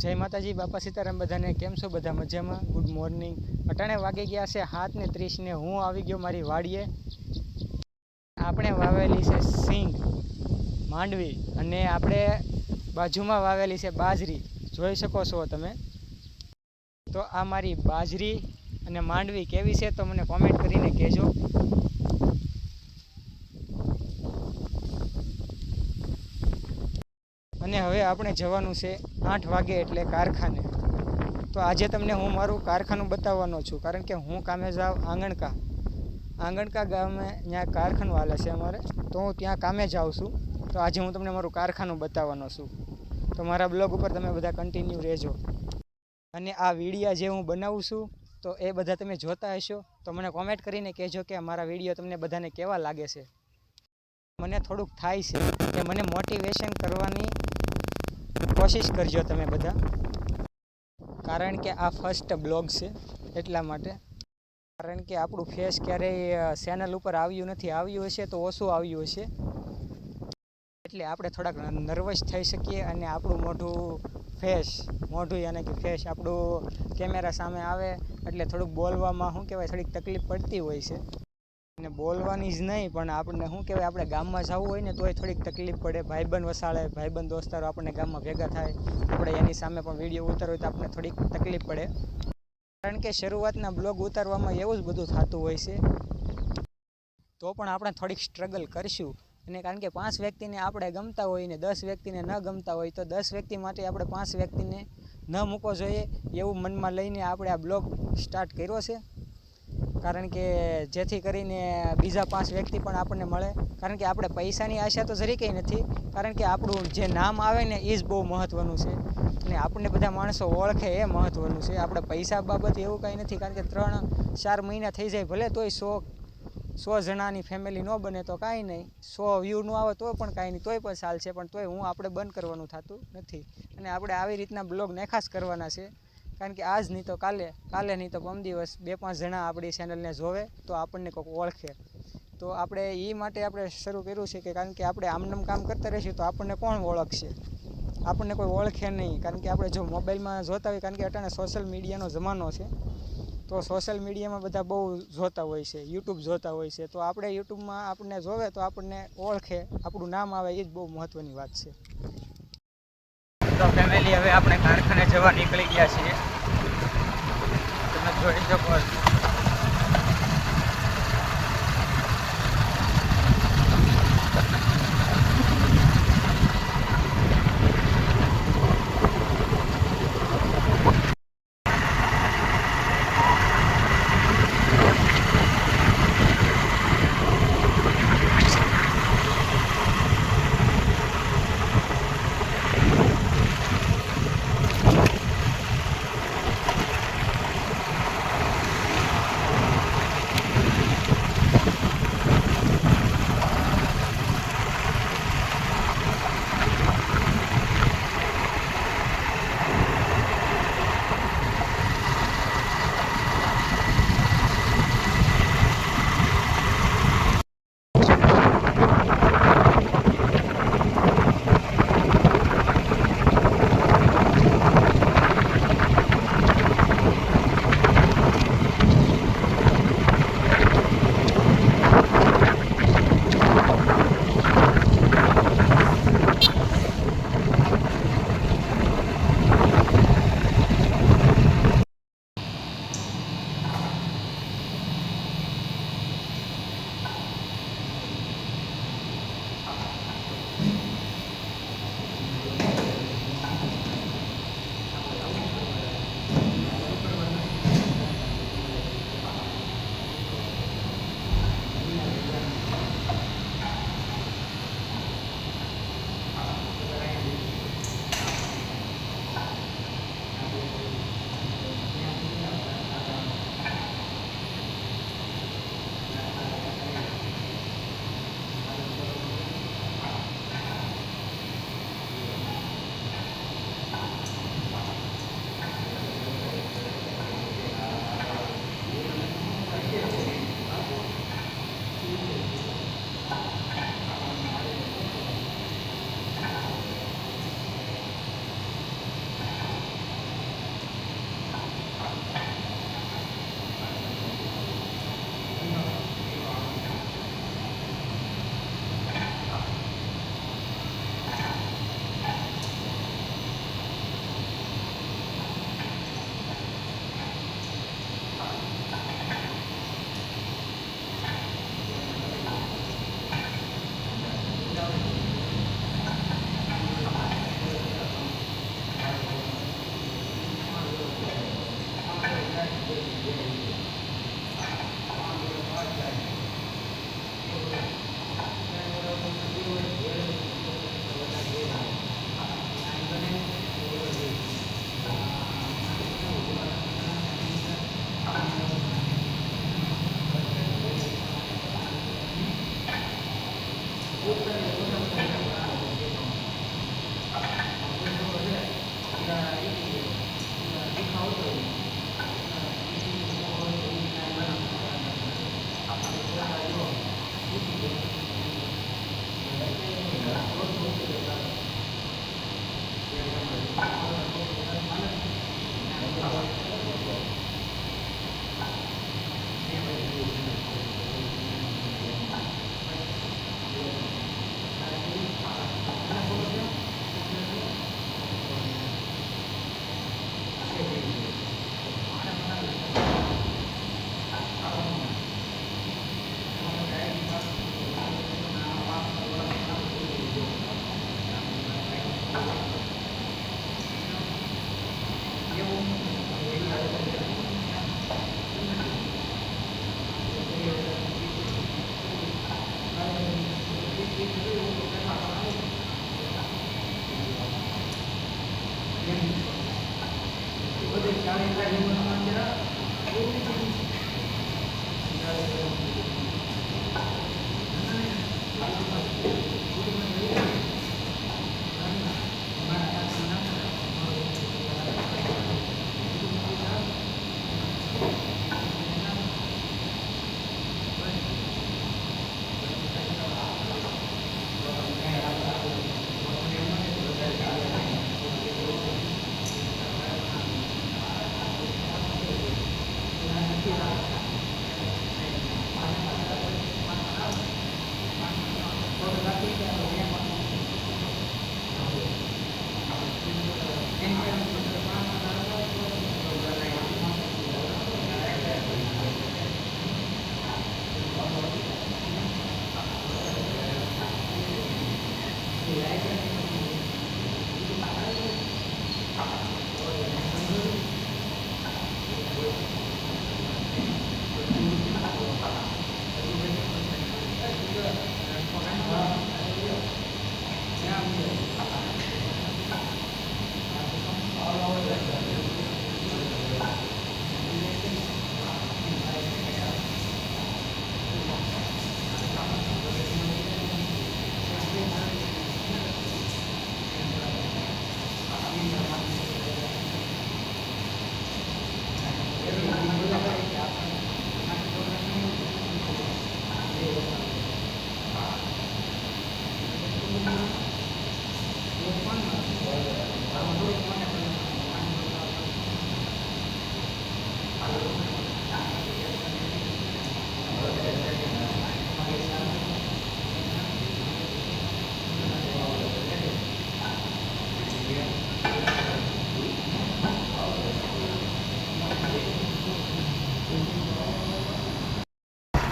જય માતાજી, બાપા સીતારામ બધાને કેમ છો? બધા મજામાં? ગુડ મોર્નિંગ અટાણે વાગી ગયા છે હાથ ને ત્રીસ ને હું આવી ગયો મારી વાડીએ. આપણે વાવેલી છે સિંગ, માંડવી અને આપણે બાજુમાં વાવેલી છે બાજરી. જોઈ શકો છો તમે? તો આ મારી બાજરી અને માંડવી કેવી છે તો મને કોમેન્ટ કરીને કહેજો અને આપણે જવાનું છે આઠ વાગે એટલે કારખાને. તો આજે તમને હું મારું કારખાનું બતાવવાનો છું. કારણ કે હું કામે જાઉં આંગણકા. આંગણકા ગામે ત્યાં કારખાનું હાલે છે અમારે. તો હું ત્યાં કામે જાઉં છું. તો આજે હું તમને મારું કારખાનું બતાવવાનો છું. તો મારા બ્લોગ ઉપર તમે બધા કન્ટિન્યુ રહેજો. અને આ વિડીયા જે હું બનાવું છું, તો એ બધા તમે જોતા હશો. તો મને કોમેન્ટ કરીને કહેજો કે મારા વીડિયો તમને બધાને કેવા લાગે છે. મને થોડુંક થાય છે. કે મને મોટિવેશન કરવાની કોશિશ કરજો તમે બધા. કારણ કે આ ફર્સ્ટ બ્લોગ છે એટલા માટે. કારણ કે આપણું ફેસ ક્યારેય ચેનલ ઉપર આવ્યું નથી. આવ્યું હશે તો ઓછું આવ્યું હશે. એટલે આપણે થોડાક નર્વસ થઈ શકીએ અને આપણું મોઢું ફેસ મોઢું યાને કે ફેસ આપણું કેમેરા સામે આવે એટલે થોડુંક બોલવામાં, શું કહેવાય, થોડીક તકલીફ પડતી હોય છે. અને બોલવાની જ નહીં, પણ આપણને શું કહેવાય, આપણે ગામમાં જવું હોય ને તોય થોડીક તકલીફ પડે. ભાઈબંધ વસાડે, ભાઈબંધ દોસ્તારો આપણને ગામમાં ભેગા થાય. આપણે એની સામે પણ વીડિયો ઉતારવો તો આપણને થોડીક તકલીફ પડે. કારણ કે શરૂઆતના બ્લોગ ઉતારવામાં એવું જ બધું થતું હોય છે. તો પણ આપણે થોડીક સ્ટ્રગલ કરીશું. અને કારણ કે પાંચ વ્યક્તિને આપણે ગમતા હોય ને દસ વ્યક્તિને ન ગમતા હોય, તો દસ વ્યક્તિ માટે આપણે પાંચ વ્યક્તિને ન મૂકવો જોઈએ એવું મનમાં લઈને આપણે આ બ્લોગ સ્ટાર્ટ કર્યો છે. કારણ કે જેથી કરીને બીજા પાંચ વ્યક્તિ પણ આપણને મળે. કારણ કે આપણે પૈસાની આશા તો જરી કંઈ નથી. કારણ કે આપણું જે નામ આવે ને એ જ બહુ મહત્ત્વનું છે. અને આપણને બધા માણસો ઓળખે એ મહત્ત્વનું છે. આપણે પૈસા બાબતે એવું કાંઈ નથી. કારણ કે ત્રણ, ચાર મહિના થઈ જાય ભલે તોય સો સો જણાની ફેમિલી ન બને તો કાંઈ નહીં. સો વ્યૂ ન આવે તો પણ કાંઈ નહીં. તોય પણ ચાલશે. પણ તોય હું આપણે બંધ કરવાનું થતું નથી. અને આપણે આવી રીતના બ્લોગ નેખાસ કરવાના છે. કારણ કે આજ નહીં તો કાલે કાલે નહીં તો પમ દિવસ બે પાંચ જણા આપણી ચેનલને જોવે તો આપણને કોઈક ઓળખે. તો આપણે એ માટે આપણે શરૂ કર્યું છે કે કારણ કે આપણે આમનામ કામ કરતા રહીશું તો આપણને કોણ ઓળખશે? આપણને કોઈ ઓળખે નહીં. કારણ કે આપણે જો મોબાઈલમાં જોતા હોય, કારણ કે અટાણે સોશિયલ મીડિયાનો જમાનો છે, તો સોશિયલ મીડિયામાં બધા બહુ જોતા હોય છે યુટ્યુબ જોતા હોય છે. તો આપણે યુટ્યુબમાં આપણને જોવે તો આપણને ઓળખે. આપણું નામ આવે એ જ બહુ મહત્ત્વની વાત છે. તો ફેમિલી હવે આપણે કારખાને જવા નીકળી ગયા છીએ. જોઈ શકો છો.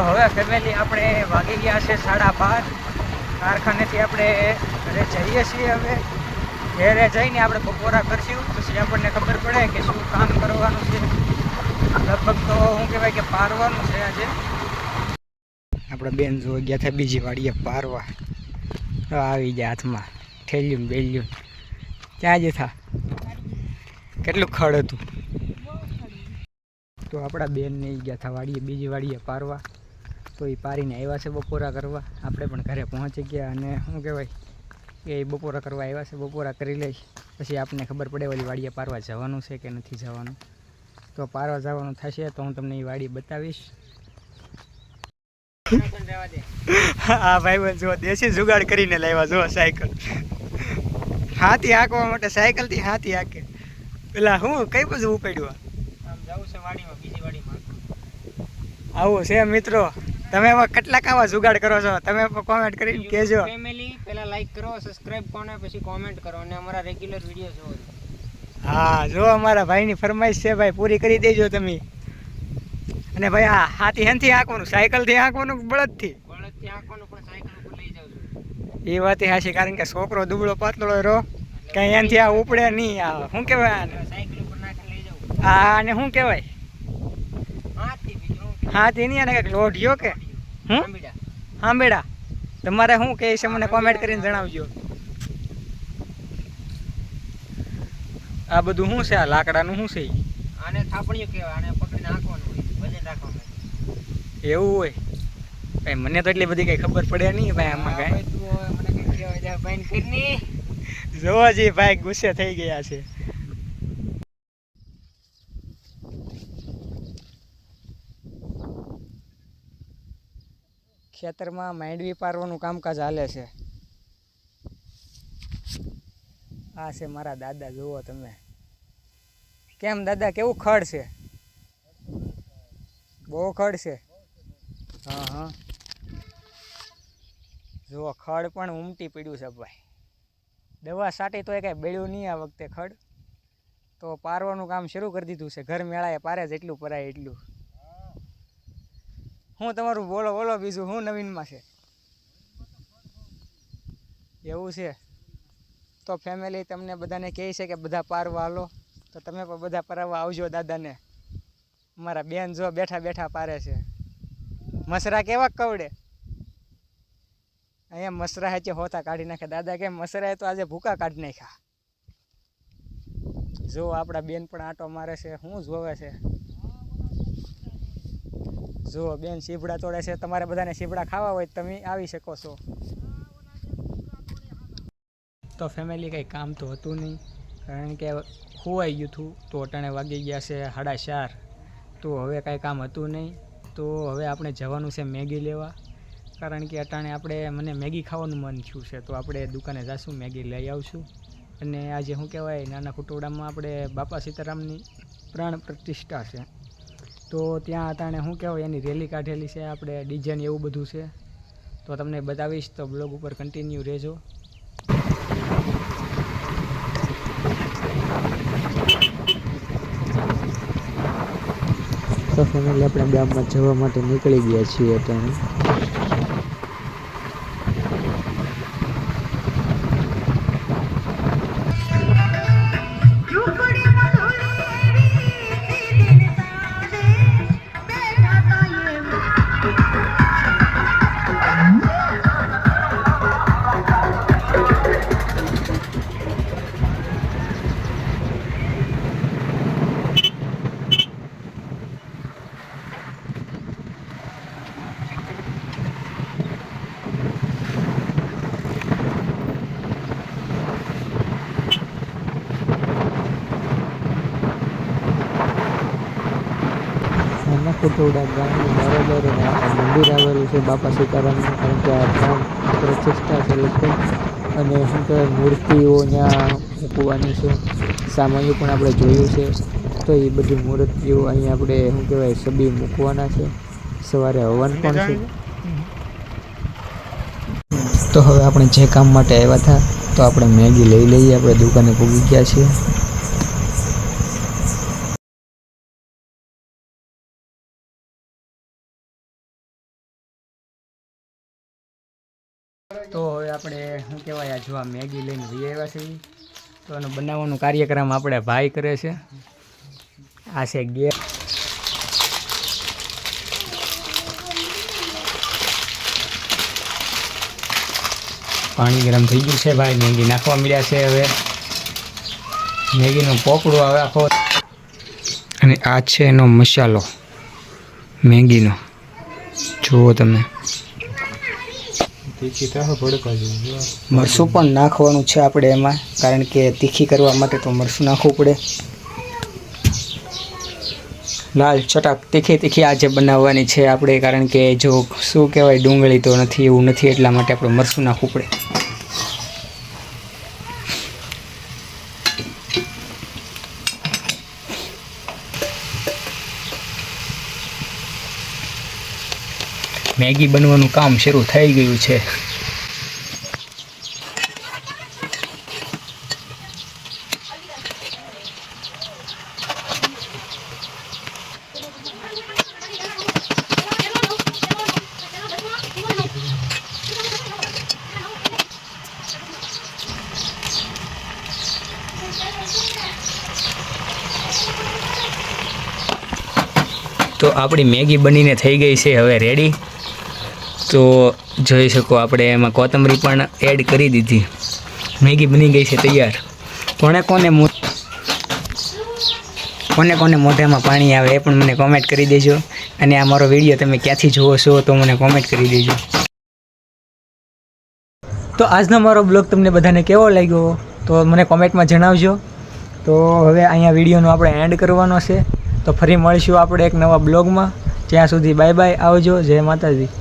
તો હવે ફેમિલી આપણે વાગી ગયા છે સાડા બાર. કારખાનેથી આપણે ઘરે જઈએ છીએ હવે. ઘરે જઈને આપણે બપોરા કરશું. પછી આપણને ખબર પડે કે શું કામ કરવાનું છે. લગભગ તો શું કહેવાય કે પારવાનું છે આજે. આપણે બેન જોઈ ગયા હતા બીજી વાડીએ પારવા. આવી ગયા હાથમાં. ઠેલ્યું બેલ્યું. ક્યાં જ થા? કેટલું ખડ હતું? તો આપણા બેન ને ગયા હતા વાડીએ, બીજી વાડીએ પારવા. તો એ પારીને આવ્યા છે બપોરા કરવા. આપણે પણ ઘરે પહોંચી ગયા અને શું કહેવાય કે એ બપોરા કરવા આવ્યા છે બપોરા કરી લઈ. પછી આપણને ખબર પડે ઓલી વાડીએ પારવા જવાનું છે કે નથી જવાનું. તો પારવા જવાનું થશે તો હું તમને એ વાડી બતાવીશ. હા ભાઈ જુઓ દેશી જુગાડ કરીને લાવ્યા જુઓ સાયકલ. હાથી હાંકવા માટે સાયકલથી હાથી હાંકે. પેલા હું કઈ બાજુ ઉપાડ્યું આમ જવું છે વાડીમાં બીજી વાડીમાં. આવું છે મિત્રો. તમે એમાં કેટલા આવા જુગાડ કરો છો? તમે કોમેન્ટ કરીને કહેજો. ફેમિલી પહેલા લાઈક કરો સબસ્ક્રાઇબ કરો ને પછી કોમેન્ટ કરો અને અમારા રેગ્યુલર વીડિયો જોવો. હા જો અમારા ભાઈની ફરમાઈશ છે ભાઈ પૂરી કરી દેજો તમે. અને ભાઈ આ હાથી હેનથી હાંકવાનું સાયકલથી હાંકવાનું બળદથી? બળદથી આંખોનું પણ સાયકલ ઉપર લઈ જાવ એ વાત હાશી કારણ કે છોકરો દુબળો પાતળો રહો કઈ એનથી આ ઉપડે નહીં આ શું કહેવાય આ અને શું કહેવાય? હું તેની અને કંઈક લોઢિયો કે? હું હા બેડા તમારે શું કહે છે મને કોમેન્ટ કરીને જણાવજો. આ બધું શું છે? આ લાકડાનું શું છે? આને થાપણીયું કહેવાય આને પકડીને નાખવાનું વજન રાખવાનું એવું હોય? ભાઈ મને તો એટલી બધી કઈ ખબર પડે નહીં ભાઈ આમાં કઈ કાંઈ. ભાઈ તું હવે મને કંઈક કહેવાય જા ભાઈને કરની જોવા જઈએ ભાઈ ગુસ્સે થઈ ગયા છે. ખેતરમાં માંડવી પારવાનું કામકાજ હાલે છે. આ છે મારા દાદા, જુઓ તમે. કેમ દાદા, કેવું ખડ છે? બહુ ખડ છે? હા હા. જુઓ, ખડ પણ ઉમટી પડ્યું છે ભાઈ. દવા સાટી તો એ કાંઈ બેળ્યું નહીં આ વખતે ખડ. તો પારવાનું કામ શરૂ કરી દીધું છે. ઘર મેળાએ પારે જેટલું પરાય એટલું. હું તમારું બોલો બોલો બીજું, હું નવીનમાં છે. એવું છે. તો ફેમિલી તમને બધાને કહે છે કે બધા પારવા હાલો. તો તમે પણ બધા પરાવવા આવજો દાદાને. મારા બેન જો બેઠા બેઠા પારે છે. મસરા કેવા કવડે? અહીંયા મસરા હેચે હોતા કાઢી નાખે દાદા કે મસરાએ તો આજે ભૂકા કાઢી નાખ્યા. જો આપણા બેન પણ આંટો મારે છે શું જોવે છે. જુઓ બેન શીપડા તોડે છે, તમારે બધાને શીપડા ખાવા હોય તમે આવી શકો છો. તો ફેમિલી કંઈ કામ તો હતું નહીં, કારણ કે ખોવાઈ ગયું હતું, તો અટાણે વાગી ગયા છે સાડા ચાર. તો હવે કાંઈ કામ હતું નહીં, તો હવે આપણે જવાનું છે મેગી લેવા, કારણ કે અટાણે આપણે, મને મેગી ખાવાનું મન થયું છે, તો આપણે દુકાને જાશું, મેગી લઈ આવશું. અને આજે શું કહેવાય, નાના કુટોડામાં આપણે બાપા સીતારામની પ્રાણ પ્રતિષ્ઠા છે. તો ત્યાં અટાણે શું કહેવાય, એની રેલી કાઢેલી છે, આપણે ડિઝાઇન એવું બધું છે. તો તમને બતાવીશ, તો બ્લોગ ઉપર કન્ટિન્યુ રહેજો. તો ફેમિલી આપણે ગામમાં જવા માટે નીકળી ગયા છીએ અત્યારે. નાના ગામની બરોબર મંદિર આવેલું છે બાપા સીતારામનું કારણ કે આ ગામ પ્રતિષ્ઠા છે લોકો અને શું કહેવાય મૂર્તિઓ ત્યાં મૂકવાની છે સામાન્ય પણ આપણે જોયું છે તો એ બધી મૂર્તિઓ અહીંયા આપણે શું કહેવાય સબી મૂકવાના છે સવારે હવન પણ છે. તો હવે આપણે જે કામ માટે આવ્યા હતા, તો આપણે મેગી લઈ લઈએ. આપણે દુકાને પૂગી ગયા છીએ. તો હવે આપણે, શું કહેવાય, આ જો આ મેગી લઈને જઈ આવ્યા છીએ. તો એનું બનાવવાનું કાર્યક્રમ આપણે ભાઈ કરે છે. આ છે ગેસ પાણી ગરમ થઈ ગયું છે ભાઈ, મેગી નાખવા મળ્યા છે હવે. મેગીનું પોપડું આવે આખો અને આ છે એનો મસાલો, મેગીનો. જુઓ તમે. મરસું પણ નાખવાનું છે આપણે એમાં, કારણ કે તીખી કરવા માટે તો મરસું નાખવું પડે. લાલ ચટાક તીખી તીખી આજે બનાવવાની છે આપણે, કારણ કે જો શું કહેવાય ડુંગળી તો નથી, એવું નથી એટલા માટે આપણે મરસું નાખવું પડે. મેગી બનવાનું કામ શરૂ થઈ ગયું છે. તો આપણી મેગી બનીને થઈ ગઈ છે. હવે રેડી તો જોઈ શકો આપણે એમાં કોથમરી પણ એડ કરી દીધી. મેગી બની ગઈ છે તૈયાર. કોને કોને કોને કોને મોઢામાં પાણી આવે એ પણ મને કોમેન્ટ કરી દેજો. અને આ મારો વીડિયો તમે ક્યાંથી જુઓ છો તો મને કોમેન્ટ કરી દેજો. તો આજનો મારો બ્લોગ તમને બધાને કેવો લાગ્યો તો મને કોમેન્ટમાં જણાવજો. તો હવે અહીંયા વિડીયોનો આપણે એન્ડ કરવાનો છે. તો ફરી મળીશું આપણે એક નવા બ્લોગમાં ત્યાં સુધી બાય બાય આવજો. જય માતાજી.